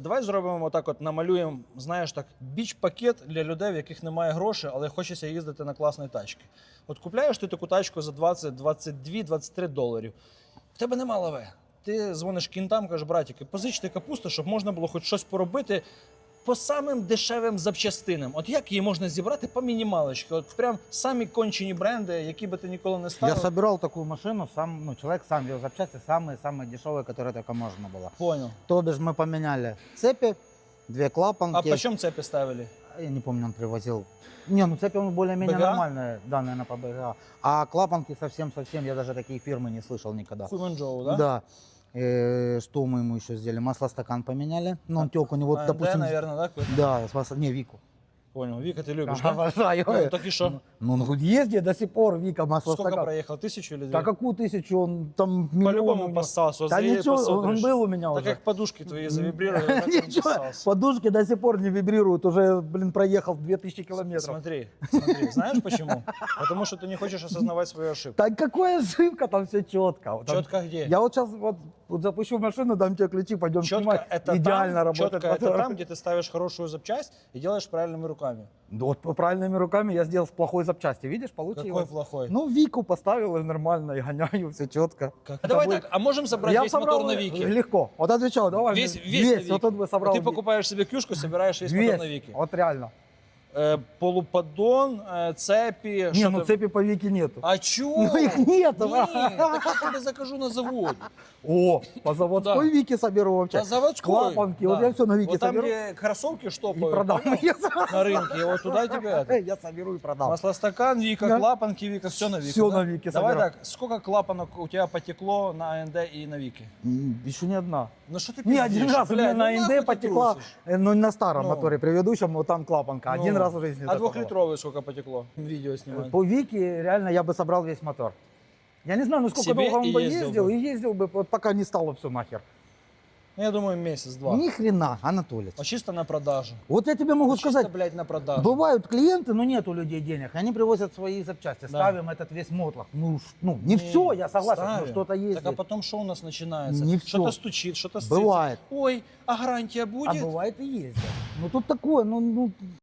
Давай зробимо так: от намалюємо, знаєш, так, біч-пакет для людей, в яких немає грошей, але хочеться їздити на класні тачки. От купляєш ти таку тачку за 20, 22, 23 доларів. В тебе нема лаве. Ти дзвониш кінтам, кажеш, братіки, позичте капусту, щоб можна було хоч щось поробити по самим дешевим запчастинам. От як її можна зібрати по мінімалочці? От прям самі кончені бренди, які би ти ніколи не Я ставив. собирал такую машину, сам, ну, человек сам вел запчасти, самые-самые дешевые, которые только можно было. Понял. То бишь мы поменяли цепи, две клапанки. А по чому цепи ставили? Я не помню, он привозил. Не, ну цепи он более-менее БГА? нормальные, да, наверное, по БГА. А клапанки совсем-совсем, я даже такие фирмы не слышал никогда. Хуйманчжоу, да? Да. Э, что мы ему еще сделали? Масло-стакан поменяли. Ну, он тек у него, А, допустим... Д, наверное, да? Да, не, Вику. Понял. Вика, ты любишь, да? Обожаю. Ну, так и что? Ну, он ездит до сих пор, Вика, Сколько масло-стакан. проехал? Тысячу или две? Да какую тысячу? Он там По-любому поссался. Да ничего, он был у меня Так уже. как подушки твои завибрировали, так Ничего, подушки до сих пор не вибрируют, уже, блин, проехал 2000 километров. Смотри, смотри. Знаешь почему? Потому что ты не хочешь осознавать свою ошибку. Так какая ошибка, там все четко. Там- Четко где? Я вот сейчас вот, вот запущу машину, дам тебе ключи, пойдем Четко снимать. это Идеально там, работает четко это там, где ты ставишь хорошую запчасть и делаешь правильными руками. Да Вот правильными руками я сделал с плохой запчасти, видишь, Какой получилось. плохой. Ну, Вику поставил и нормально, и гоняю, все четко. Как? Это Давай будет- так, а можем собрать я весь собрал мотор на э, Вике? Легко. Вот отвечал, давай. Весь, весь, на Вике. вот тут бы собрал. Ты покупаешь себе клюшку, собираешь весь, мотор весь. на Вике. Вот реально. Э, полуподдон, э, цепи. Не, ну цепи по Вике нету. А чё? Ну их нету. Нет, так я тебе закажу на заводе. О, по заводской Да. Вике соберу вообще. На заводской. Клапанки, вот я всё на Вике Вот там, соберу. где кроссовки И штопают продам. Я сразу- на рынке, вот туда тебе. Я соберу и продам. Маслостакан, Вика, Да. клапанки, Вика, все на Вике. Всё да? на Вике Давай так, сколько клапанок у тебя потекло на АНД и на Вике? М, Еще не одна. Ну что ты Не, пиздишь? один раз у меня на ну НД нахуй ты потекла, э, ну на старом Ну. моторе предыдущем, вот там клапанка. Один раз в жизни. А двухлитровый сколько потекло? Видео снимать. По Вике реально я бы собрал весь мотор. Я не знаю, ну сколько Себе долго он и бы ездил ездил, бы. и ездил бы, вот пока не стало все нахер. Ну, Я думаю, месяц-два. Ни хрена, Анатолий. А чисто на продажу. Вот я тебе могу чисто, сказать, блядь, на продажу. бывают клиенты, но нет у людей денег, они привозят свои запчасти, Да. ставим этот весь мотлох. Ну, ну не, Не, все, я согласен, ставим. но что-то есть. Так а потом что у нас начинается? Не Что-то стучит, что-то. Бывает. Ой, а гарантия А будет? бывает и ездят. Ну тут такое, ну, ну